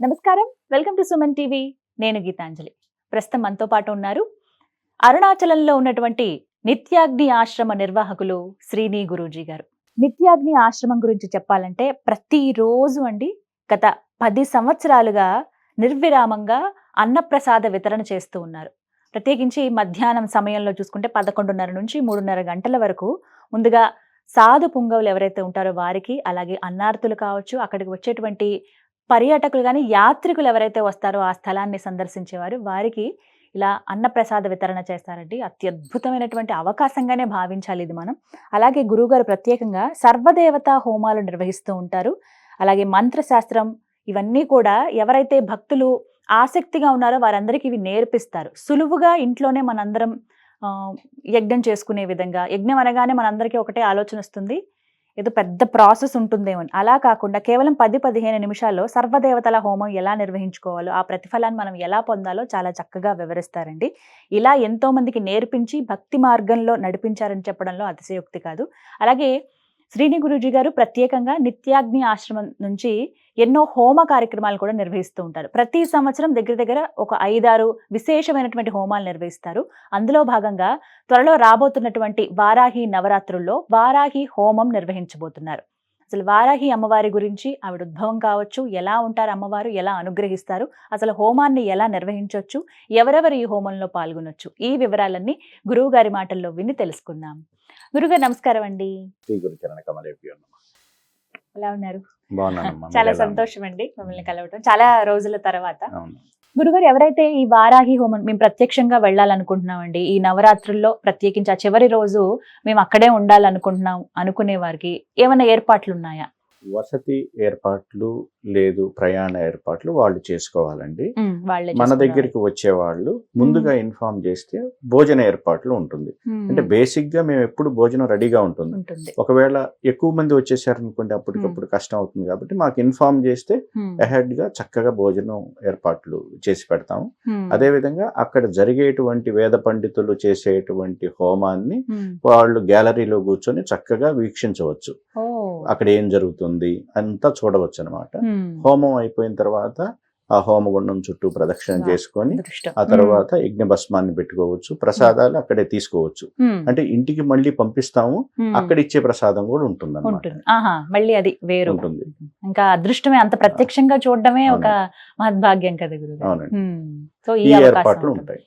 నమస్కారం. Welcome to Suman TV. నేను గీతాంజలి. ప్రస్తుతం మనతో పాటు ఉన్నారు అరుణాచలంలో ఉన్నటువంటి నిత్యాగ్ని ఆశ్రమ నిర్వాహకులు శ్రీని గురూజీ గారు. నిత్యాగ్ని ఆశ్రమం గురించి చెప్పాలంటే ప్రతిరోజు అండి గత పది సంవత్సరాలుగా నిర్విరామంగా అన్నప్రసాద వితరణ చేస్తూ ఉన్నారు. ప్రత్యేకించి మధ్యాహ్నం సమయంలో చూసుకుంటే పదకొండున్నర నుంచి మూడున్నర గంటల వరకు ముందుగా సాధు పుంగవులు ఎవరైతే ఉంటారో వారికి అలాగే అన్నార్థులు కావచ్చు అక్కడికి వచ్చేటువంటి పర్యాటకులు కానీ యాత్రికులు ఎవరైతే వస్తారో ఆ స్థలాన్ని సందర్శించేవారు వారికి ఇలా అన్నప్రసాద వితరణ చేస్తారండి. అత్యద్భుతమైనటువంటి అవకాశంగానే భావించాలి ఇది మనం. అలాగే గురువుగారు ప్రత్యేకంగా సర్వదేవత హోమాలు నిర్వహిస్తూ ఉంటారు. అలాగే మంత్రశాస్త్రం ఇవన్నీ కూడా ఎవరైతే భక్తులు ఆసక్తిగా ఉన్నారో వారందరికీ ఇవి నేర్పిస్తారు. సులువుగా ఇంట్లోనే మనందరం యజ్ఞం చేసుకునే విధంగా. యజ్ఞం అనగానే మనందరికీ ఒకటే ఆలోచన వస్తుంది. ఏదో పెద్ద ప్రాసెస్ ఉంటుందేమో అని. అలా కాకుండా కేవలం పది పదిహేను నిమిషాల్లో సర్వదేవతల హోమం ఎలా నిర్వహించుకోవాలో ఆ ప్రతిఫలాన్ని మనం ఎలా పొందాలో చాలా చక్కగా వివరిస్తారండి ఇలా ఎంతోమందికి నేర్పించి భక్తి మార్గంలో నడిపించారని చెప్పడంలో అతిశయోక్తి కాదు అలాగే శ్రీని గురూజీ గారు ప్రత్యేకంగా నిత్యాగ్ని ఆశ్రమం నుంచి ఎన్నో హోమ కార్యక్రమాలు కూడా నిర్వహిస్తూ ఉంటారు. ప్రతి సంవత్సరం దగ్గర దగ్గర ఒక ఐదారు విశేషమైనటువంటి హోమాలు నిర్వహిస్తారు. అందులో భాగంగా త్వరలో రాబోతున్నటువంటి వారాహి నవరాత్రుల్లో వారాహి హోమం నిర్వహించబోతున్నారు. అసలు వారాహి అమ్మవారి గురించి ఆవిడ ఉద్భవం కావచ్చు ఎలా ఉంటారు అమ్మవారు ఎలా అనుగ్రహిస్తారు అసలు హోమాన్ని ఎలా నిర్వహించవచ్చు ఎవరెవరు ఈ హోమంలో పాల్గొనొచ్చు ఈ వివరాలన్నీ గురువు గారి మాటల్లో విని తెలుసుకుందాం. గురుగారు నమస్కారం అండి. ఎలా ఉన్నారు? చాలా? సంతోషం అండి మిమ్మల్ని కలవటం చాలా రోజుల తర్వాత. గురుగారు ఎవరైతే ఈ వారాహి హోమం మేము ప్రత్యక్షంగా వెళ్ళాలనుకుంటున్నామండి ఈ నవరాత్రుల్లో ప్రత్యేకించి ఆ చివరి రోజు మేము అక్కడే ఉండాలనుకుంటున్నాం అనుకునే వారికి ఏమైనా ఏర్పాట్లు ఉన్నాయా వసతి ఏర్పాట్లు లేదు ప్రయాణ ఏర్పాట్లు వాళ్ళు చేసుకోవాలండి మన. దగ్గరికి వచ్చే వాళ్ళు ముందుగా ఇన్ఫార్మ్ చేస్తే భోజన ఏర్పాట్లు ఉంటుంది. అంటే బేసిక్గా మేము ఎప్పుడు భోజనం రెడీగా ఉంటుంది ఒకవేళ ఎక్కువ మంది వచ్చేసారు అనుకోండి అప్పటికప్పుడు కష్టం అవుతుంది కాబట్టి మాకు ఇన్ఫార్మ్ చేస్తే. అహెడ్గా చక్కగా భోజనం ఏర్పాట్లు చేసి పెడతాము. అదే విధంగా అక్కడ జరిగేటువంటి వేద పండితులు చేసేటువంటి హోమాన్ని. వాళ్ళు గ్యాలరీలో కూర్చొని చక్కగా వీక్షించవచ్చు. అక్కడ ఏం జరుగుతుంది అంతా చూడవచ్చు అనమాట. హోమం అయిపోయిన తర్వాత ఆ హోమగుండం చుట్టూ ప్రదక్షిణ. చేసుకొని. ఆ తర్వాత యజ్ఞ భస్మాన్ని పెట్టుకోవచ్చు ప్రసాదాలు అక్కడే తీసుకోవచ్చు. అంటే ఇంటికి మళ్ళీ పంపిస్తాము. అక్కడ ఇచ్చే ప్రసాదం కూడా ఉంటుంది మళ్ళీ అది వేరు ఉంటుంది ఇంకా అదృష్టమే అంత ప్రత్యక్షంగా చూడడమే ఒక మహద్భాగ్యం కదా అవునండి సో ఈ ఏర్పాట్లు. ఉంటాయి.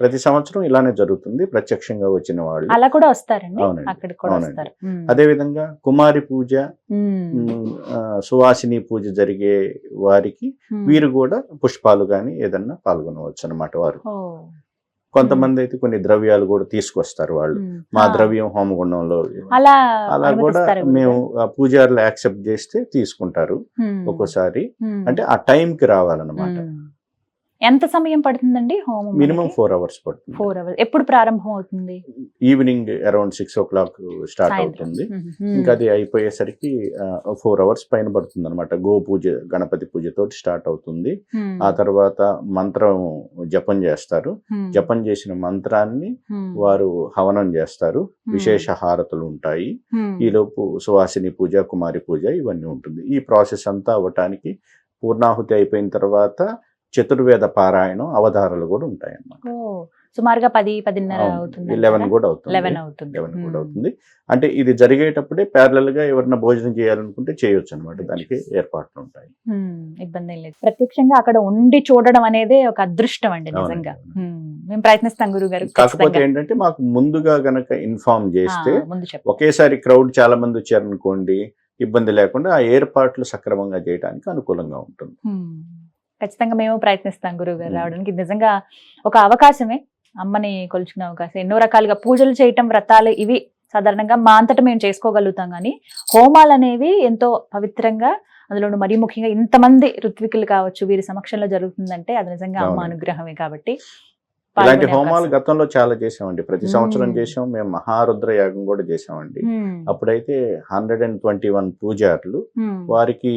ప్రతి సంవత్సరం ఇలానే జరుగుతుంది ప్రత్యక్షంగా వచ్చిన వాళ్ళు అలా కూడా వస్తారండి అవునండి. అక్కడికి కూడా అవునండి. వస్తారు మ్మ్. అదే విధంగా కుమారి పూజ సువాసిని పూజ జరిగే వారికి. వీరు కూడా పుష్పాలు కానీ ఏదన్నా పాల్గొనవచ్చు అన్నమాట వారు. కొంతమంది అయితే కొన్ని ద్రవ్యాలు కూడా తీసుకొస్తారు వాళ్ళు. మా. ద్రవ్యం హోమగుండంలో అలా కూడా మేము పూజారులు యాక్సెప్ట్ చేస్తే తీసుకుంటారు. ఒక్కోసారి. అంటే ఆ time కి రావాలన్నమాట. ఎంత సమయం పడుతుందండి హోమం మినిమం ఫోర్ అవర్స్ పడుతుంది ఫోర్ అవర్స్ ఎప్పుడు ప్రారంభం అవుతుంది evening around six o'clock start. అవుతుంది. ఇంకా అది అయిపోయేసరికి ఫోర్ అవర్స్ పైన పడుతుంది అనమాట గో పూజ గణపతి పూజతో స్టార్ట్ అవుతుంది. ఆ తర్వాత మంత్రం జపం చేస్తారు. జపం చేసిన మంత్రాన్ని. వారు హవనం చేస్తారు. విశేష హారతులు ఉంటాయి మ్మ్. ఈలోపు సువాసిని పూజ కుమారి పూజ ఇవన్నీ ఉంటుంది ఈ ప్రాసెస్ అంతా అవ్వటానికి పూర్ణాహుతి అయిపోయిన తర్వాత చతుర్వేద పారాయణం అవధారాలు కూడా ఉంటాయి అన్నమాట సుమారుగా పది పదిన్నర అవుతుంది లెవెన్ కూడా అవుతుంది. లెవెన్ అవుతుంది. లెవెన్ కూడా మ్మ్. అవుతుంది. అంటే ఇది జరిగేటప్పుడే ప్యారలల్గా ఎవరైనా భోజనం చేయాలనుకుంటే చేయొచ్చు అనమాట దానికి ఏర్పాట్లు ఉంటాయి. మ్మ్. ఇబ్బంది లేదు. ప్రత్యక్షంగా అక్కడ ఉండి చూడడం అనేది ఒక అదృష్టం అండి నిజంగా. అవును. మ్మ్. ప్రయత్నిస్తాం గురువు గారు కాకపోతే ఏంటంటే మాకు ముందుగా గనక ఇన్ఫార్మ్ చేస్తే ఒకేసారి క్రౌడ్ చాలా మంది వచ్చారనుకోండి ఇబ్బంది లేకుండా ఆ ఏర్పాట్లు సక్రమంగా చేయడానికి అనుకూలంగా ఉంటుంది. ఖచ్చితంగా మేము ప్రయత్నిస్తాం గురువు గారు. రావడానికి నిజంగా ఒక అవకాశమే అమ్మని కొలుచుకునే అవకాశం ఎన్నో రకాలుగా పూజలు చేయటం వ్రతాలు ఇవి సాధారణంగా మా అంతటా మేము చేసుకోగలుగుతాం కానీ హోమాలు అనేవి ఎంతో పవిత్రంగా అందులో మరీ ముఖ్యంగా ఇంతమంది ఋత్వికులు కావచ్చు వీరి సమక్షంలో జరుగుతుందంటే అది నిజంగా అమ్మ. అనుగ్రహమే కాబట్టి ఇలాంటి హోమాలు. గతంలో చాలా చేసామండి ప్రతి సంవత్సరం. చేసాం మేము మహారుద్ర యాగం కూడా చేసామండి. అప్పుడైతే హండ్రెడ్ అండ్ ట్వంటీ వన్ పూజారులు. వారికి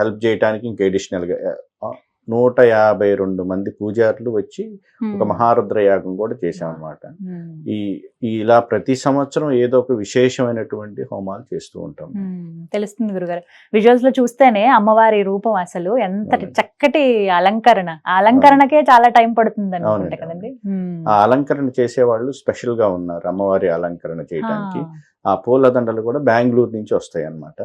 హెల్ప్ చేయడానికి ఇంకా అడిషనల్గా నూట యాభై రెండు మంది పూజారులు వచ్చి ఒక మహారుద్ర యాగం కూడా చేశాం అనమాట ఉమ్. ఈ ఇలా ప్రతి సంవత్సరం ఏదో ఒక విశేషమైనటువంటి హోమాలు చేస్తూ ఉంటాం. తెలుస్తుంది గురుగారు. విజువల్స్లో చూస్తేనే అమ్మవారి రూపం అసలు ఎంత. చక్కటి అలంకరణ. అలంకరణకే చాలా టైం పడుతుంది అనుకుంటా కదండి. ఆ అలంకరణ చేసేవాళ్ళు స్పెషల్గా ఉన్నారు అమ్మవారి అలంకరణ చేయడానికి ఆ. పూలదండలు కూడా బెంగళూరు నుంచి వస్తాయి అన్నమాట.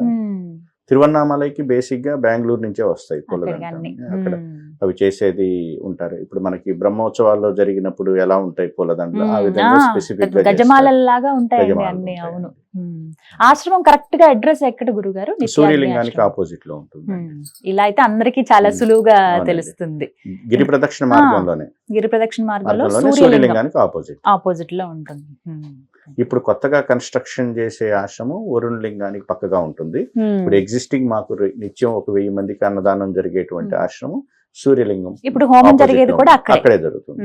తిరువన్నామలైకి బేసిక్గా బెంగళూరు నుంచే వస్తాయి పూలదండలు. అక్కడ. అవి చేసేది ఉంటారు ఇప్పుడు మనకి బ్రహ్మోత్సవాల్లో జరిగినప్పుడు ఎలా ఉంటాయి పూలదండలు ఆ విధంగా స్పెసిఫిక్ గజమాలలాగా గజమాలలు అన్ని ఉంటాయి. అవును. ఆశ్రమం కరెక్ట్గా అడ్రస్ ఎక్కడ గురుగారు సూర్యలింగానికి. ఆపోజిట్లో ఉంటుంది. ఇలా అయితే అందరికీ చాలా. సులువుగా. తెలుస్తుంది గిరి ప్రదక్షిణ మార్గంలోనే గిరి ప్రదక్షిణ మార్గంలో సూర్యలింగానికి ఆపోజిట్ ఆపోజిట్లో ఉంటుంది. ఇప్పుడు కొత్తగా కన్స్ట్రక్షన్ చేసే ఆశ్రమం వరుణ్ లింగానికి పక్కగా ఉంటుంది ఉమ్. ఇప్పుడు ఎగ్జిస్టింగ్ మాకు నిత్యం ఒక వెయ్యి మందికి అన్నదానం జరిగేటువంటి మ్మ్. ఆశ్రమం సూర్యలింగం ఇప్పుడు హోమం జరిగేది కూడా. అక్కడే జరుగుతుంది.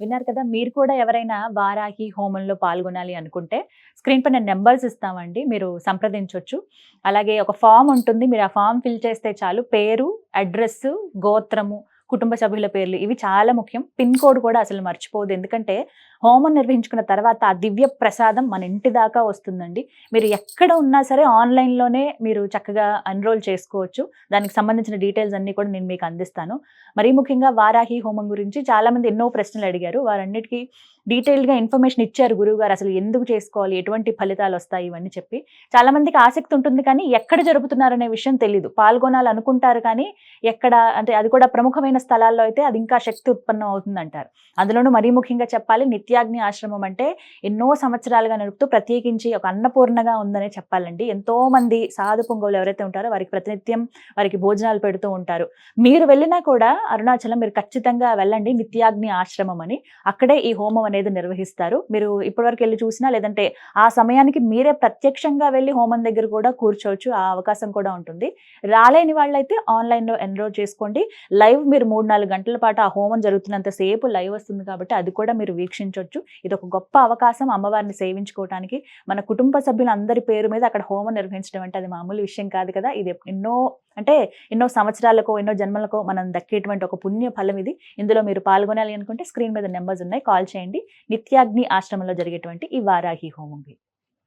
విన్నారు కదా మీరు కూడా ఎవరైనా వారాహి హోమంలో పాల్గొనాలి అనుకుంటే స్క్రీన్ పైన నెంబర్స్ ఇస్తామండి మీరు సంప్రదించవచ్చు అలాగే ఒక ఫామ్ ఉంటుంది మీరు ఆ ఫామ్ ఫిల్ చేస్తే చాలు పేరు అడ్రస్ గోత్రము కుటుంబ సభ్యుల పేర్లు ఇవి చాలా ముఖ్యం పిన్ కోడ్ కూడా అసలు మర్చిపోదు ఎందుకంటే హోమం నిర్వహించుకున్న తర్వాత ఆ దివ్య ప్రసాదం మన ఇంటి దాకా వస్తుందండి. మీరు ఎక్కడ ఉన్నా సరే ఆన్లైన్లోనే మీరు చక్కగా ఎన్రోల్ చేసుకోవచ్చు. దానికి సంబంధించిన డీటెయిల్స్ అన్నీ కూడా నేను మీకు అందిస్తాను. మరీ ముఖ్యంగా వారాహి హోమం గురించి చాలామంది ఎన్నో ప్రశ్నలు అడిగారు. వారన్నిటికీ డీటెయిల్డ్గా ఇన్ఫర్మేషన్ ఇచ్చారు గురువు గారు అసలు ఎందుకు చేసుకోవాలి ఎటువంటి ఫలితాలు వస్తాయి ఇవన్నీ చెప్పి. చాలామందికి ఆసక్తి ఉంటుంది కానీ ఎక్కడ జరుపుతున్నారనే విషయం తెలియదు పాల్గొనాలి అనుకుంటారు కానీ ఎక్కడ అంటే అది కూడా ప్రముఖమైన స్థలాల్లో అయితే అది ఇంకా శక్తి ఉత్పన్నం అవుతుంది అంటారు అందులోనూ మరీ ముఖ్యంగా చెప్పాలి నిత్యాగ్ని ఆశ్రమం అంటే ఎన్నో సంవత్సరాలుగా నడుపుతూ ప్రత్యేకించి ఒక అన్నపూర్ణగా ఉందనే చెప్పాలండి. ఎంతో మంది సాధు పొంగవులు ఎవరైతే ఉంటారో వారికి ప్రతినిత్యం వారికి భోజనాలు పెడుతూ ఉంటారు. మీరు వెళ్ళినా కూడా అరుణాచలం మీరు ఖచ్చితంగా వెళ్ళండి నిత్యాగ్ని ఆశ్రమం అని. అక్కడే ఈ హోమం అనేది నిర్వహిస్తారు. మీరు ఇప్పటివరకు వెళ్ళి చూసినా లేదంటే ఆ సమయానికి మీరే ప్రత్యక్షంగా వెళ్ళి హోమం దగ్గర కూడా కూర్చోవచ్చు. ఆ అవకాశం కూడా ఉంటుంది. రాలేని వాళ్ళైతే ఆన్లైన్లో ఎన్రోల్ చేసుకోండి. లైవ్ మీరు మూడు నాలుగు గంటల పాటు ఆ హోమం జరుగుతున్నంత సేపు లైవ్ వస్తుంది కాబట్టి అది కూడా మీరు వీక్షించవచ్చు ఇది ఒక గొప్ప అవకాశం అమ్మవారిని సేవించుకోవడానికి మన కుటుంబ సభ్యులందరి పేరు మీద అక్కడ హోమం నిర్వహించడం అంటే అది మామూలు విషయం కాదు కదా. ఇది ఎన్నో అంటే ఎన్నో సంవత్సరాలకో ఎన్నో జన్మలకో మనం దక్కేటువంటి ఒక పుణ్య ఫలం ఇది. ఇందులో మీరు పాల్గొనాలి అనుకుంటే స్క్రీన్ మీద నెంబర్స్ ఉన్నాయి. కాల్ చేయండి. నిత్యాగ్ని ఆశ్రమంలో జరిగేటువంటి ఈ వారాహి హోమం